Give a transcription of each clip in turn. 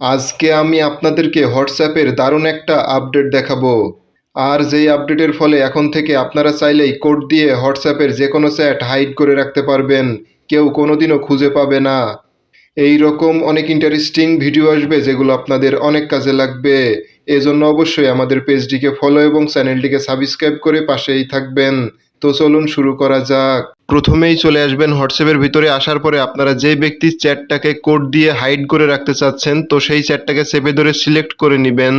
আজকে আমি আপনাদেরকে হোয়াটসঅ্যাপের দারুণ একটা আপডেট দেখাবো। আর যেই আপডেটের ফলে এখন থেকে আপনারা চাইলেই কোড দিয়ে হোয়াটসঅ্যাপের যে কোনো চ্যাট হাইড করে রাখতে পারবেন, কেউ কোনোদিনও খুঁজে পাবে না। এই রকম অনেক ইন্টারেস্টিং ভিডিও আসবে যেগুলো আপনাদের অনেক কাজে লাগবে। এজন্য অবশ্যই আমাদের পেজটিকে ফলো এবং চ্যানেলটিকে সাবস্ক্রাইব করে পাশেই থাকবেন। তো চলুন শুরু করা যাক। প্রথমেই চলে আসবেন হোয়াটসঅ্যাপের ভিতরে। আসার পরে আপনারা যে ব্যক্তির চ্যাটটাকে কোড দিয়ে হাইড করে রাখতে চাচ্ছেন, তো সেই চ্যাটটাকে চেপে ধরে সিলেক্ট করে নেবেন।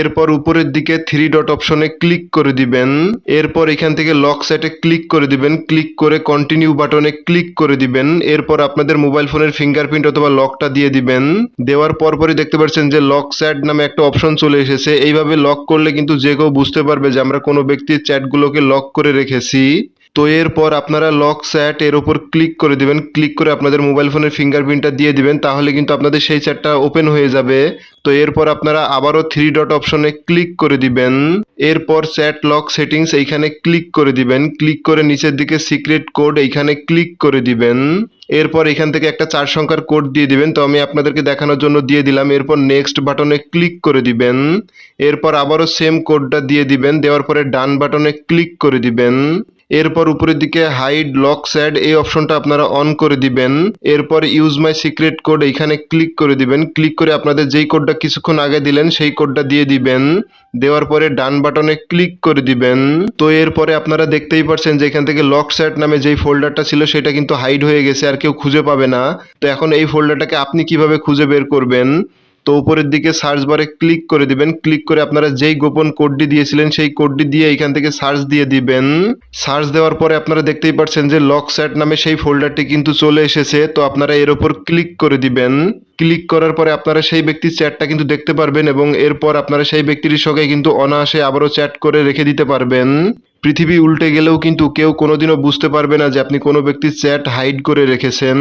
এরপর উপরের দিকে থ্রি ডট অপশনে ক্লিক করে দিবেন। এরপর এখান থেকে লক সেটে ক্লিক করে দিবেন। ক্লিক করে কন্টিনিউ বাটনে ক্লিক করে দিবেন। এরপর আপনাদের মোবাইল ফোনের ফিঙ্গারপ্রিন্ট অথবা লকটা দিয়ে দিবেন। দেওয়ার পরপরই দেখতে পাচ্ছেন যে লক স্যাট নামে একটা অপশন চলে এসেছে। এইভাবে লক করলে কিন্তু যে কেউ বুঝতে পারবে যে আমরা কোনো ব্যক্তির চ্যাটগুলোকে লক করে রেখেছি। তো এরপর আপনারা লক স্যাট এর উপর ক্লিক করে দিবেন। ক্লিক করে আপনাদের মোবাইল ফোনের ফিঙ্গারপ্রিন্টটা দিয়ে দিবেন, তাহলে কিন্তু আপনাদের সেই চ্যাটটা ওপেন হয়ে যাবে। তো এরপর আপনারা আবারও থ্রি ডট অপশনে ক্লিক করে দিবেন। এরপর চ্যাট লক সেটিংস এইখানে ক্লিক করে দিবেন। ক্লিক করে নিচের দিকে সিক্রেট কোড এইখানে ক্লিক করে দিবেন। এরপর এখান থেকে একটা চার সংখ্যার কোড দিয়ে দিবেন। তো আমি আপনাদেরকে দেখানোর জন্য দিয়ে দিলাম। এরপর নেক্সট বাটনে ক্লিক করে দিবেন। এরপর আবারও সেম কোডটা দিয়ে দিবেন। দেওয়ার পরে ডান বাটনে ক্লিক করে দিবেন। এরপর উপরের দিকে হাইড লক স্যাড এই অপশনটা আপনারা অন করে দিবেন। এরপর ইউজ মাই সিক্রেট কোড এইখানে ক্লিক করে দিবেন। ক্লিক করে আপনাদের যেই কোডটা কিছুক্ষণ আগে দিলেন, সেই কোডটা দিয়ে দিবেন। দেওয়ার পরে ডান বাটনে ক্লিক করে দিবেন। তো এরপরে আপনারা দেখতেই পারছেন যে এখান থেকে লক স্যাট নামে যেই ফোল্ডারটা ছিল, সেটা কিন্তু হাইড হয়ে গেছে, আর কেউ খুঁজে পাবে না। তো এখন এই ফোল্ডারটাকে আপনি কীভাবে খুঁজে বের করবেন? তো উপরের দিকে সার্চ বারে ক্লিক করে দিবেন। ক্লিক করে আপনারা যেই গোপন কোডটি দিয়েছিলেন, সেই কোডটি দিয়ে এখান থেকে সার্চ দিয়ে দিবেন। সার্চ দেওয়ার পরে আপনারা দেখতেই পাচ্ছেন যে লক স্যাট নামে সেই ফোল্ডারটি কিন্তু চলে এসেছে। তো আপনারা এর উপর ক্লিক করে দিবেন। ক্লিক করার পরে আপনারা সেই ব্যক্তির চ্যাটটা কিন্তু দেখতে পারবেন এবং এরপর আপনারা সেই ব্যক্তির সঙ্গে কিন্তু অনায়াসে আবারও চ্যাট করে রেখে দিতে পারবেন। পৃথিবী উল্টে গেলেও কিন্তু কেউ কোনোদিনও বুঝতে পারবে না যে আপনি কোনো ব্যক্তির চ্যাট হাইড করে রেখেছেন।